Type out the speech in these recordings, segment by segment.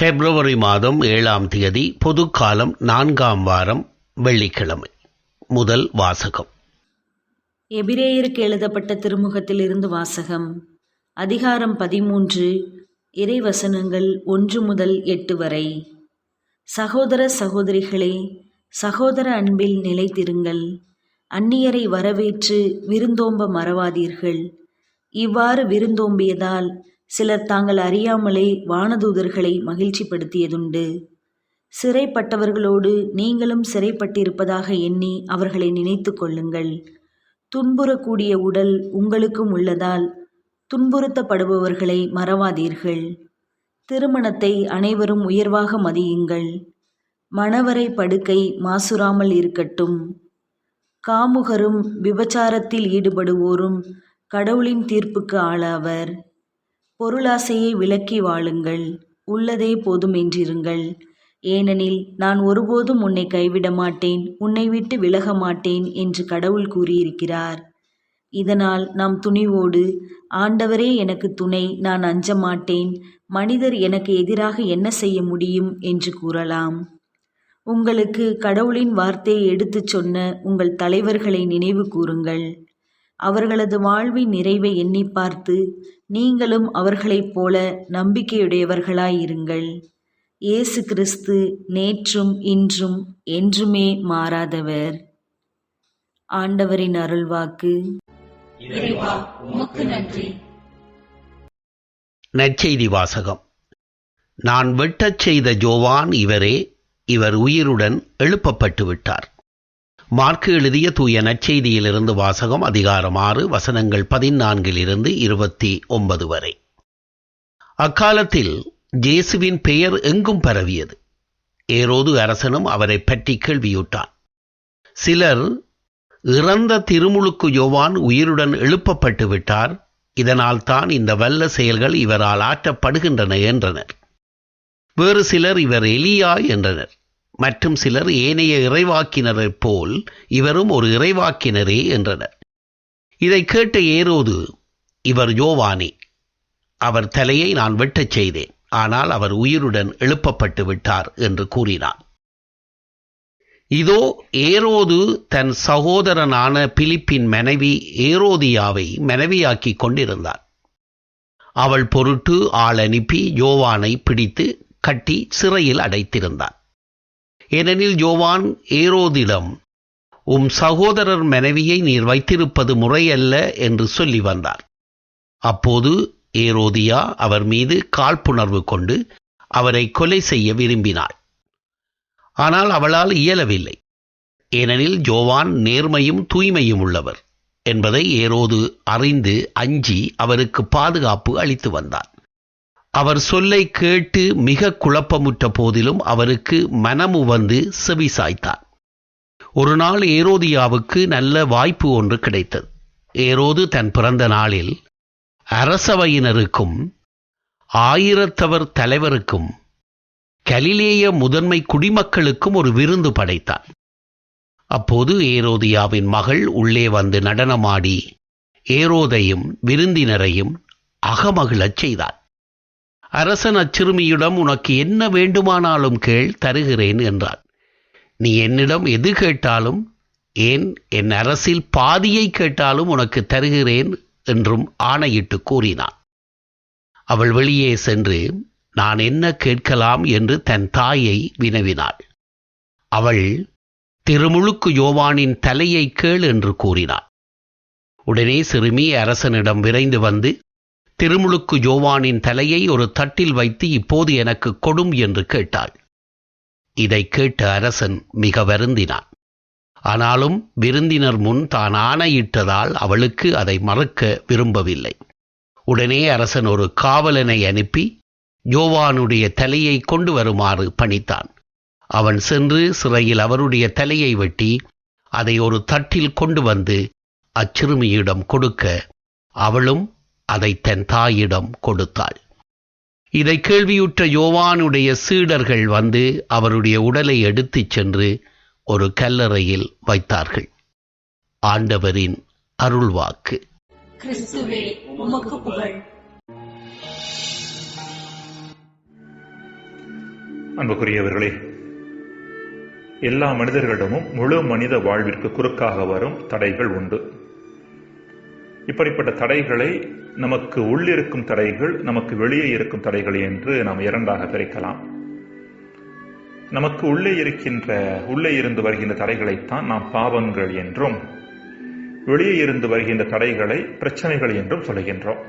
பிப்ரவரி மாதம் ஏழாம் தேதி பொதுக்காலம் நான்காம் வாரம் வெள்ளிக்கிழமை. முதல் வாசகம். எபிரேயருக்கு எழுதப்பட்ட திருமுகத்திலிருந்து வாசகம். அதிகாரம் பதிமூன்று இறைவசனங்கள் ஒன்று முதல் எட்டு வரை. சகோதர சகோதரிகளே சகோதர அன்பில் நிலைத்திருங்கள். அந்நியரை வரவேற்று விருந்தோம்ப மறவாதீர்கள். இவ்வாறு விருந்தோம்பியதால் சிலர் தாங்கள் அறியாமலே வானதூதர்களை மகிழ்ச்சிப்படுத்தியதுண்டு. சிறைப்பட்டவர்களோடு நீங்களும் சிறைப்பட்டிருப்பதாக எண்ணி அவர்களை நினைத்து கொள்ளுங்கள். துன்புறக்கூடிய உடல் உங்களுக்கும் உள்ளதால் துன்புறுத்தப்படுபவர்களை மறவாதீர்கள். திருமணத்தை அனைவரும் உயர்வாக மதியுங்கள். மணவரை படுக்கை மாசுறாமல் இருக்கட்டும். காமுகரும் விபச்சாரத்தில் ஈடுபடுவோரும் கடவுளின் தீர்ப்புக்கு ஆளாவர். பொருளாசையை விலக்கி வாழுங்கள். உள்ளதே போதும் என்றிருங்கள். ஏனெனில் நான் ஒருபோதும் உன்னை கைவிட மாட்டேன் உன்னை விட்டு விலக மாட்டேன் என்று கடவுள் கூறியிருக்கிறார். இதனால் நாம் துணிவோடு ஆண்டவரே எனக்கு துணை நான் அஞ்ச மாட்டேன். மனிதர் எனக்கு எதிராக என்ன செய்ய முடியும்? என்று கூறலாம். உங்களுக்கு கடவுளின் வார்த்தையை எடுத்துச் சொன்ன உங்கள் தலைவர்களை நினைவு கூறுங்கள். அவர்களது வாழ்வின் நிறைவை எண்ணி பார்த்து நீங்களும் அவர்களைப் போல நம்பிக்கையுடையவர்களாயிருங்கள். இயேசு கிறிஸ்து நேற்றும் இன்றும் என்றுமே மாறாதவர். ஆண்டவரின் அருள்வாக்கு. நற்செய்தி வாசகம். நான் வெட்டச் செய்த ஜோவான் இவரே இவர் உயிருடன் எழுப்பப்பட்டு விட்டார் மார்க்கு எழுதிய தூய நற்செய்தியிலிருந்து வாசகம் அதிகாரம் ஆறு வசனங்கள் பதினான்கிலிருந்து இருபத்தி ஒன்பது வரை. அக்காலத்தில் ஜேசுவின் பெயர் எங்கும் பரவியது. ஏரோது அரசனும் அவரை பற்றி கேள்வியுட்டான். சிலர் இறந்த திருமுழுக்கு யோவான் உயிருடன் எழுப்பப்பட்டு விட்டார் இதனால் தான் இந்த வல்ல செயல்கள் இவரால் ஆற்றப்படுகின்றன என்றனர். வேறு சிலர் இவர் எலியா என்றனர். மற்றும் சிலர் ஏனைய இறைவாக்கினரைப் போல் இவரும் ஒரு இறைவாக்கினரே என்றனர். இதை கேட்ட ஏரோது இவர் யோவானே அவர் தலையை நான் வெட்டச் செய்தேன் ஆனால் அவர் உயிருடன் எழுப்பப்பட்டு விட்டார் என்று கூறினார் இதோ ஏரோது தன் சகோதரனான பிலிப்பின் மனைவி ஏரோதியாவை மனைவியாக்கி கொண்டிருந்தார் அவள் பொருட்டு ஆள் அனுப்பி யோவானை பிடித்து கட்டி சிறையில் அடைத்திருந்தார் ஏனெனில் யோவான் ஏரோதிடம் உம் சகோதரர் மனைவியை நீர் வைத்திருப்பது முறையல்ல என்று சொல்லி வந்தார். அப்போது ஏரோதியா அவர் மீது காழ்ப்புணர்வு கொண்டு அவரை கொலை செய்ய விரும்பினாள். ஆனால் அவளால் இயலவில்லை. ஏனெனில் ஜோவான் நேர்மையும் தூய்மையும் உள்ளவர் என்பதை ஏரோது அறிந்து அஞ்சி அவருக்கு பாதுகாப்பு அளித்து வந்தார் அவர் சொல்லை கேட்டு மிக குழப்பமுற்ற போதிலும் அவருக்கு மனமு வந்து செவி சாய்த்தார். ஒரு நாள் ஏரோதியாவுக்கு நல்ல வாய்ப்பு ஒன்று கிடைத்தது. ஏரோது தன் பிறந்த நாளில் அரசவையினருக்கும் ஆயிரத்தவர் தலைவருக்கும் கலிலேய முதன்மை குடிமக்களுக்கும் ஒரு விருந்து படைத்தார். அப்போது ஏரோதியாவின் மகள் உள்ளே வந்து நடனமாடி ஏரோதையும் விருந்தினரையும் அகமகிழச் செய்தார் அரசன் அச்சிறுமியிடம் உனக்கு என்ன வேண்டுமானாலும் கேள் தருகிறேன் என்றான். நீ என்னிடம் எது கேட்டாலும் ஏன் என் அரசில் பாதியை கேட்டாலும் உனக்கு தருகிறேன் என்றும் ஆணையிட்டு கூறினான். அவள் வெளியே சென்று நான் என்ன கேட்கலாம் என்று தன் தாயை வினவினாள். அவள் திருமுழுக்கு யோவானின் தலையை கேள் என்று கூறினாள். உடனே சிறுமி அரசனிடம் விரைந்து வந்து திருமுழுக்கு யோவானின் தலையை ஒரு தட்டில் வைத்து இப்போது எனக்கு கொடும் என்று கேட்டாள். இதை கேட்ட அரசன் மிக வருந்தினான். ஆனாலும் விருந்தினர் முன் தான் ஆணையிட்டதால் அவளுக்கு அதை மறக்க விரும்பவில்லை. உடனே அரசன் ஒரு காவலனை அனுப்பி யோவானுடைய தலையை கொண்டு வருமாறு பணித்தான். அவன் சென்று சிறையில் அவருடைய தலையை வெட்டி அதை ஒரு தட்டில் கொண்டு வந்து அச்சிறுமியிடம் கொடுக்க அவளும் அதை தன் தாயிடம் கொடுத்தாள். இதை கேள்வியுற்ற யோவானுடைய சீடர்கள் வந்து அவருடைய உடலை எடுத்துச் சென்று ஒரு கல்லறையில் வைத்தார்கள். ஆண்டவரின் அருள்வாக்கு. அன்புக்குரியவர்களே எல்லா மனிதர்களிடமும் முழு மனித வாழ்விற்கு குறுக்காக வரும் தடைகள் உண்டு. இப்படிப்பட்ட தடைகளை நமக்கு உள்ளிருக்கும் தடைகள் நமக்கு வெளியே இருக்கும் தடைகள் என்று நாம் இரண்டாக பிரிக்கலாம். நமக்கு உள்ளே இருக்கின்ற உள்ளே இருந்து வருகின்ற தடைகளைத்தான் நாம் பாவங்கள் என்றும் வெளியே இருந்து வருகின்ற தடைகளை பிரச்சனைகள் என்றும் சொல்கின்றோம்.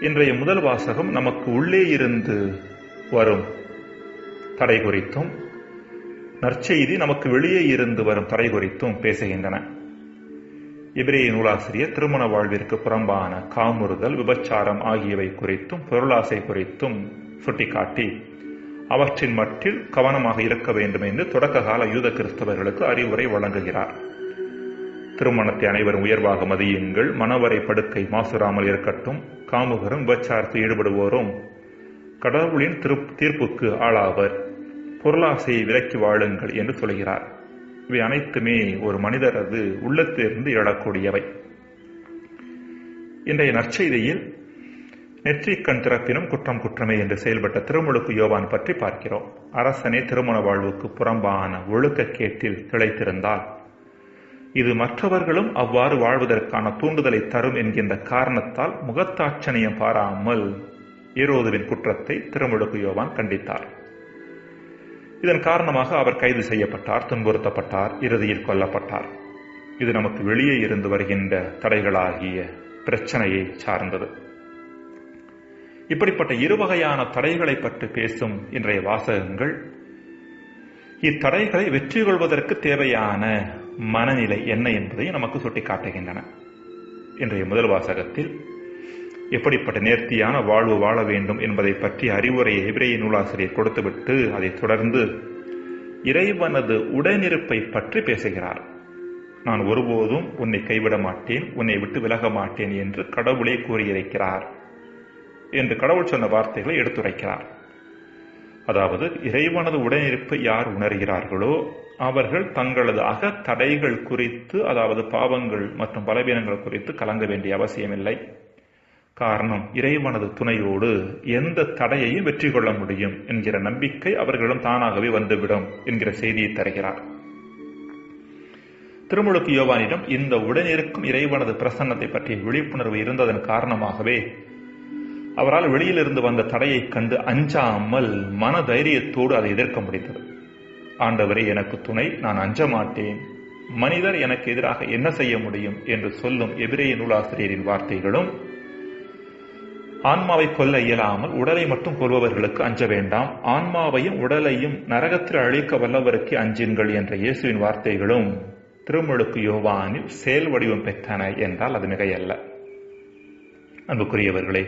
இன்றைய முதல் வாசகம் நமக்கு உள்ளே இருந்து வரும் தடை குறித்தும் நற்செய்தி நமக்கு வெளியே இருந்து வரும் தடை குறித்தும் பேசுகின்றன. இபிரேய நூலாசிரியர் திருமண வாழ்விற்கு புறம்பான காமுறுதல் விபச்சாரம் ஆகியவை குறித்தும் பொருளாசை குறித்தும் சுட்டிக்காட்டி அவற்றின் மட்டில் கவனமாக இருக்க வேண்டும் என்று தொடக்க கால யூத கிறிஸ்தவர்களுக்கு அறிவுரை வழங்குகிறார். திருமணத்தை அனைவரும் உயர்வாக மதியுங்கள். மணவரை படுக்கை மாசுறாமல் இருக்கட்டும். காமுகரும் விபச்சாரத்தில் ஈடுபடுவோரும் கடவுளின் திரு தீர்ப்புக்கு ஆளாவர். பொருளாசையை விலக்கி வாழுங்கள் என்று சொல்கிறார். இவை அனைத்துமே ஒரு மனிதரது உள்ளத்திலிருந்து எழக்கூடியவை. இன்றைய நற்செய்தியில் நெற்றிக்கண் திறப்பினும் குற்றம் குற்றமே என்று செயல்பட்ட திருமுழுக்கு யோவான் பற்றி பார்க்கிறோம். அரசனே திருமண வாழ்வுக்கு புறம்பான ஒழுக்க கேட்டில் திளைத்திருந்தால் இது மற்றவர்களும் அவ்வாறு வாழ்வதற்கான தூண்டுதலை தரும் என்கின்ற காரணத்தால் முகத்தாட்சணியம் பாராமல் ஈரோதுவின் குற்றத்தை திருமுழுக்கு யோவான் கண்டித்தார். இதன் காரணமாக அவர் கைது செய்யப்பட்டார் துன்புறுத்தப்பட்டார் இறுதியில் கொல்லப்பட்டார். இது நமக்கு வெளியே இருந்து வருகின்ற தடைகளாகிய பிரச்சனையை சார்ந்தது. இப்படிப்பட்ட இருவகையான தடைகளை பற்றி பேசும் இன்றைய வாசகங்கள் இத்தடைகளை வெற்றி கொள்வதற்கு தேவையான மனநிலை என்ன என்பதை நமக்கு சுட்டிக்காட்டுகின்றன. இன்றைய முதல் வாசகத்தில் எப்படிப்பட்ட நேர்த்தியான வாழ்வு வாழ வேண்டும் என்பதை பற்றி அறிவுரையை எபிரேய நூலாசிரியர் கொடுத்துவிட்டு அதைத் தொடர்ந்து இறைவனது உடனிருப்பை பற்றி பேசுகிறார். நான் ஒருபோதும் உன்னை கைவிட மாட்டேன் உன்னை விட்டு விலக மாட்டேன் என்று கடவுளே கூறியிருக்கிறார் என்று கடவுள் சொன்ன வார்த்தைகளை எடுத்துரைக்கிறார். அதாவது இறைவனது உடனிருப்பை யார் உணர்கிறார்களோ அவர்கள் தங்களது அகத்தடைகள் குறித்து அதாவது பாவங்கள் மற்றும் பலவீனங்கள் குறித்து கலங்க வேண்டிய அவசியமில்லை. காரணம் இறைவனது துணையோடு எந்த தடையையும் வெற்றி கொள்ள முடியும் என்கிற நம்பிக்கை அவர்களிடம் தானாகவே வந்துவிடும் என்கிற செய்தியை தருகிறார். திருமுழுக்கு யோவானிடம் இந்த உடனிருக்கும் இறைவனது பிரசன்னத்தை பற்றிய விழிப்புணர்வு இருந்ததன் காரணமாகவே அவரால் வெளியிலிருந்து வந்த தடையைக் கண்டு அஞ்சாமல் மன தைரியத்தோடு அதை எதிர்க்க முடிந்தது. ஆண்டவரே எனக்கு துணை நான் அஞ்ச மாட்டேன். மனிதர் எனக்கு எதிராக என்ன செய்ய முடியும் என்று சொல்லும் எபிரேய நூலாசிரியரின் வார்த்தைகளும் ஆன்மாவை கொல்ல இயலாமல் உடலை மட்டும் கொள்பவர்களுக்கு அஞ்ச வேண்டாம். ஆன்மாவையும் உடலையும் நரகத்தில் அழிக்க வல்லவருக்கு அஞ்சுங்கள் என்ற இயேசுவின் வார்த்தைகளும் திருமுழுக்கு யோவானில் செயல் வடிவம் பெற்றன என்றால் அது மிகையல்ல. அன்புக்குரியவர்களே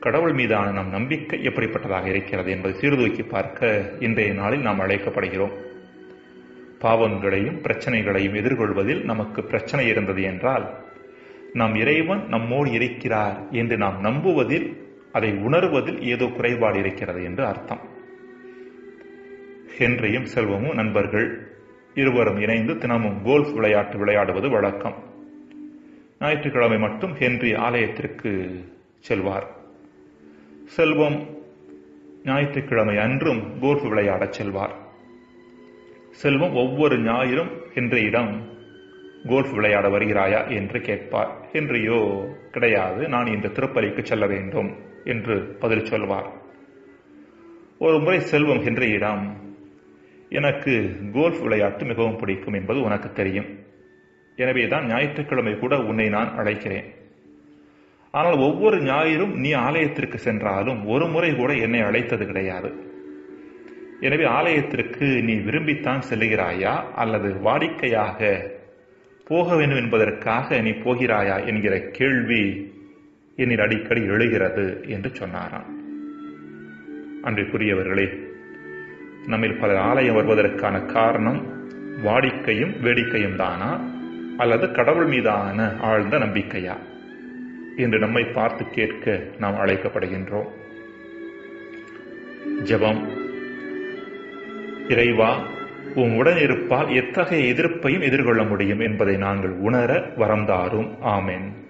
கடவுள் மீதான நம் நம்பிக்கை எப்படிப்பட்டதாக இருக்கிறது என்பதை சீர்தூக்கி பார்க்க இன்றைய நாளில் நாம் அழைக்கப்படுகிறோம். பாவங்களையும் பிரச்சனைகளையும் எதிர்கொள்வதில் நமக்கு பிரச்சனை இருந்தது என்றால் நம் இறைவன் நம்மோடு இருக்கிறார் என்று நாம் நம்புவதில் அதை உணர்வதில் ஏதோ குறைபாடு இருக்கிறது என்று அர்த்தம். ஹென்ரியும் செல்வமும் நண்பர்கள் இருவரும் இணைந்து தினமும் கோல்ஃப் விளையாட்டு விளையாடுவது வழக்கம். ஞாயிற்றுக்கிழமை மட்டும் ஹென்றி ஆலயத்திற்கு செல்வார். செல்வம் ஞாயிற்றுக்கிழமை அன்றும் கோல்ஃப் விளையாடச் செல்வார். செல்வம் ஒவ்வொரு ஞாயிறும் ஹென்ரியிடம் கோல்ஃப் விளையாட வருகிறாயா என்று கேட்பார். ஹென்ரியோ கிடையாது. நான் இந்த திருப்பலிக்கு செல்ல வேண்டும் என்று பதில் சொல்வார். ஒரு முறை செல்வம் ஹென்ரியிடம் எனக்கு கோல்ஃப் விளையாட்டு மிகவும் பிடிக்கும் என்பது உனக்கு தெரியும். எனவே தான் ஞாயிற்றுக்கிழமை கூட உன்னை நான் அழைக்கிறேன். ஆனால் ஒவ்வொரு ஞாயிறும் நீ ஆலயத்திற்கு சென்றாலும் ஒரு முறை கூட என்னை அழைத்தது கிடையாது. எனவே ஆலயத்திற்கு நீ விரும்பித்தான் செல்கிறாயா அல்லது வாடிக்கையாக போக வேண்டும் என்பதற்காக நீ போகிறாயா என்கிற கேள்வி என்னில் அடிக்கடி எழுகிறது என்று சொன்னாராம். அன்றைக்குரியவர்களே நம்மில் பலர் ஆலயம் வருவதற்கான காரணம் வாடிக்கையும் வேடிக்கையும் தானா? அல்லது கடவுள் மீதான ஆழ்ந்த நம்பிக்கையா? என்று நம்மை பார்த்து கேட்க நாம் அழைக்கப்படுகின்றோம். ஜெபம் இறைவா உம் உடனிருப்பால் எத்தகைய எதிர்ப்பையும் எதிர்கொள்ள முடியும் என்பதை நாங்கள் உணர வரந்தாரும் ஆமேன்.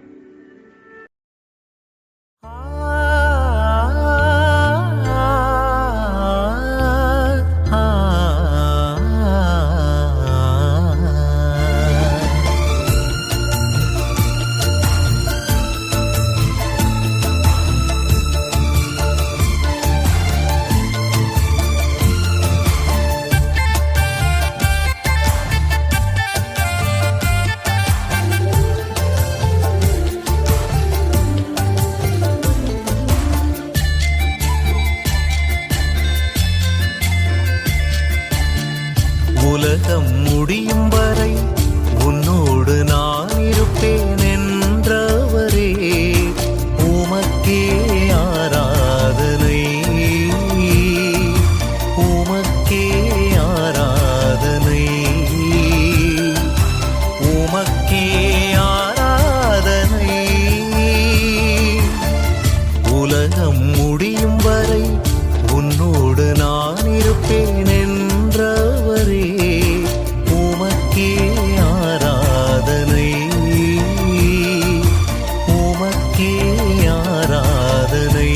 ஆராதனை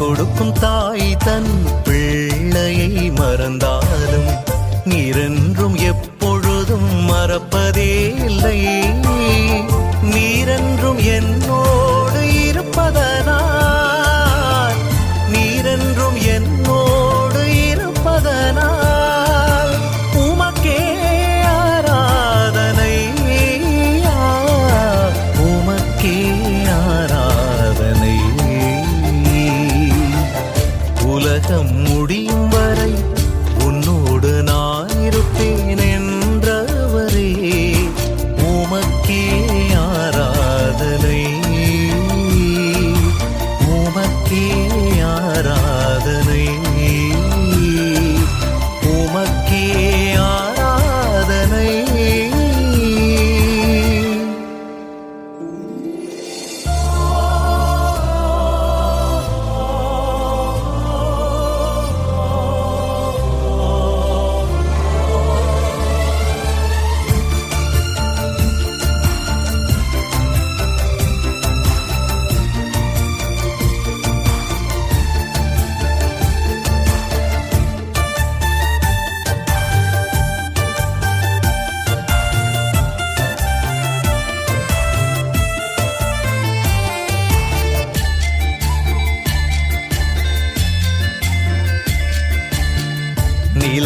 கொடுக்கும் தாய் தன் பிள்ளையை மறந்தாலும் நீரென்றும் எப்பொழுதும் மறப்பதே இல்லை. நீரென்றும் என்னோ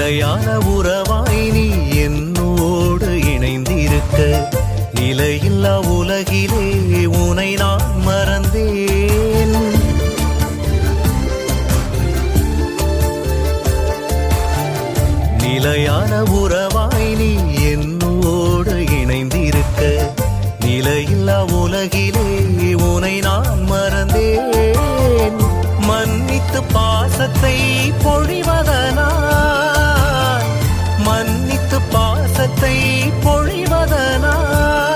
நிலையான உறவாய் நீ என்னோடு இணைந்திருக்க. நிலையில்லா உலகிலே உனை நான் மறந்தேன். நிலையான உறவாய் நீ என்னோடு இணைந்திருக்க. நிலையில்லா உலகிலே உனை நான் மறந்தேன். மன்னித்து பாசத்தை பொழிவதனால் பாசத்தை பொழிவதனால்